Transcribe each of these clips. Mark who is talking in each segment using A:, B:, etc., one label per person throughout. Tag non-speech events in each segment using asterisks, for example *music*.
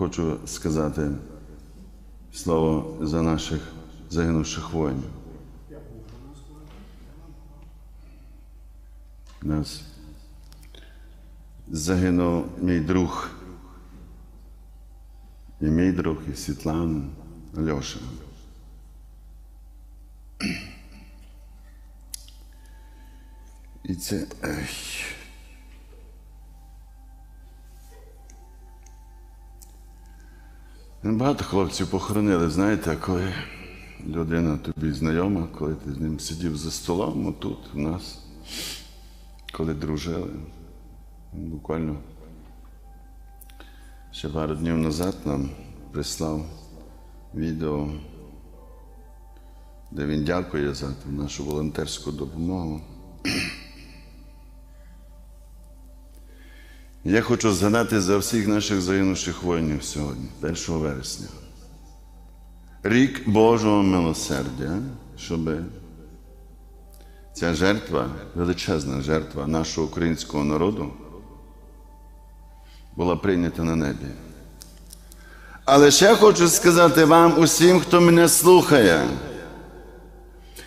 A: хочу сказати слово за наших загинувших воїнів. Нас загинув мій друг. І мій друг, і Світлана, Альоша. І це. Ей. Багато хлопців похоронили, знаєте, коли людина тобі знайома, коли ти з ним сидів за столом, тут у нас, коли дружили, буквально ще пару днів назад нам прислав відео, де він дякує за нашу волонтерську допомогу. Я хочу згадати за всіх наших загинувших воїнів сьогодні, 1 вересня. Рік Божого милосердя, щоб ця жертва, величезна жертва нашого українського народу, була прийнята на небі. Але ще хочу сказати вам усім, хто мене слухає,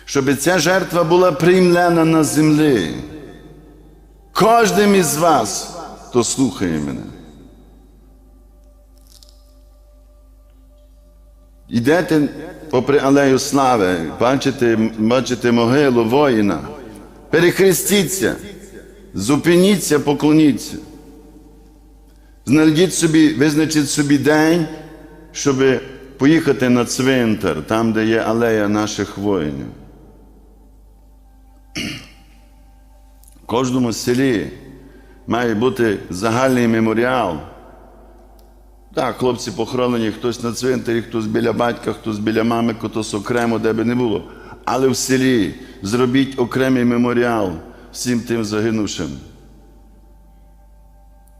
A: щоб ця жертва була приймлена на землі. Кожним із вас хто слухає мене. Йдете попри алею слави, бачите, бачите могилу воїна, перехрестіться, зупиніться, поклоніться. Знайдіть собі, визначіть собі день, щоб поїхати на цвинтар, там, де є алея наших воїнів. В кожному селі має бути загальний меморіал. Так, хлопці похоронені, хтось на цвинтарі, хтось біля батька, хтось біля мами, хтось окремо, де би не було. Але в селі зробіть окремий меморіал всім тим загинувшим.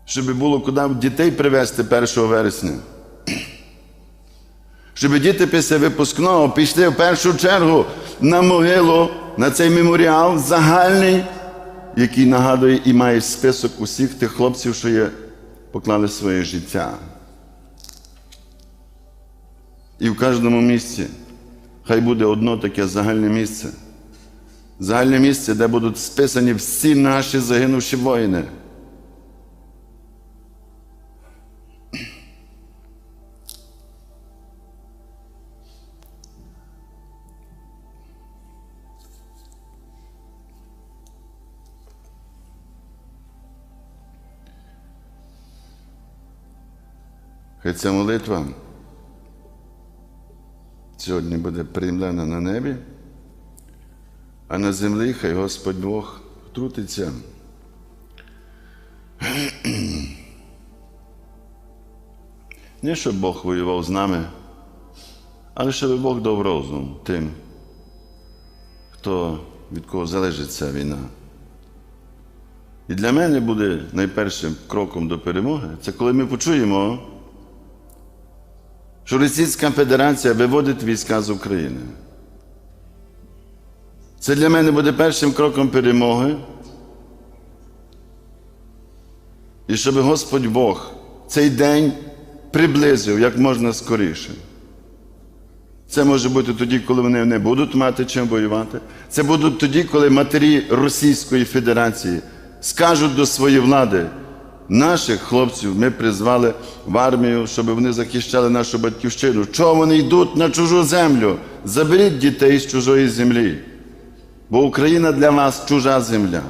A: Щоб було куди дітей привезти 1 вересня. *clears throat* Щоб діти після випускного пішли в першу чергу на могилу, на цей меморіал загальний який нагадує і має список усіх тих хлопців, що є, поклали своє життя. І в кожному місці хай буде одно таке загальне місце. Загальне місце, де будуть списані всі наші загинувші воїни. Хай ця молитва сьогодні буде приймлена на небі, а на землі хай Господь Бог втрутиться. Не щоб Бог воював з нами, але щоб Бог дав розум тим, хто від кого залежить ця війна. І для мене буде найпершим кроком до перемоги, це коли ми почуємо що Російська Федерація виводить війська з України. Це для мене буде першим кроком перемоги. І щоб Господь Бог цей день приблизив як можна скоріше. Це може бути тоді, коли вони не будуть мати чим воювати. Це буде тоді, коли матері Російської Федерації скажуть до своєї влади. Наших хлопців ми призвали в армію, щоб вони захищали нашу батьківщину. Чого вони йдуть на чужу землю? Заберіть дітей з чужої землі. Бо Україна для вас чужа земля.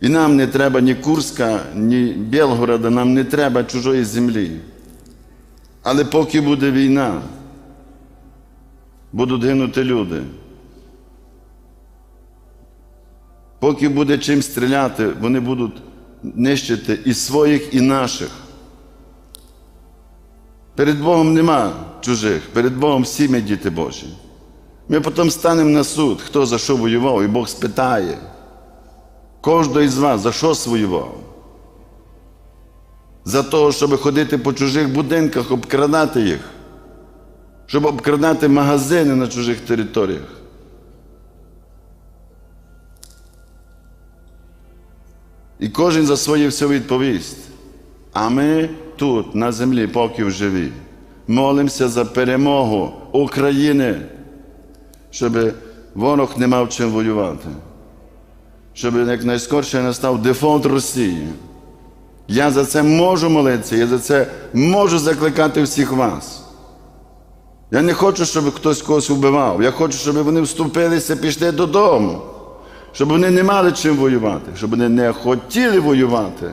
A: І нам не треба ні Курська, ні Білгорода, нам не треба чужої землі. Але поки буде війна, будуть гинути люди. Поки буде чим стріляти, вони будуть нищити і своїх, і наших. Перед Богом нема чужих, перед Богом всі ми діти Божі. Ми потім станемо на суд, хто за що воював, і Бог спитає. Кожного із вас за що воював? За те, щоб ходити по чужих будинках, обкрадати їх, щоб обкрадати магазини на чужих територіях. І кожен за своє все відповість. А ми тут, на землі, поки живі, молимося за перемогу України, щоб ворог не мав чим воювати, щоб якнайскорше настав дефолт Росії. Я за це можу молитися, я за це можу закликати всіх вас. Я не хочу, щоб хтось когось вбивав. Я хочу, щоб вони вступилися, пішли додому, щоб вони не мали чим воювати, щоб вони не хотіли воювати.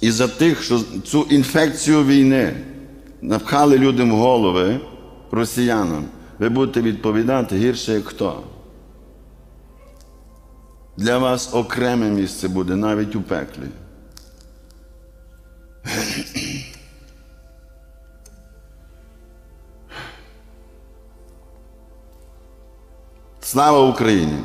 A: І за тих, що цю інфекцію війни напхали людям в голови, росіянам, ви будете відповідати гірше, як хто. Для вас окреме місце буде навіть у пеклі. Слава Україні!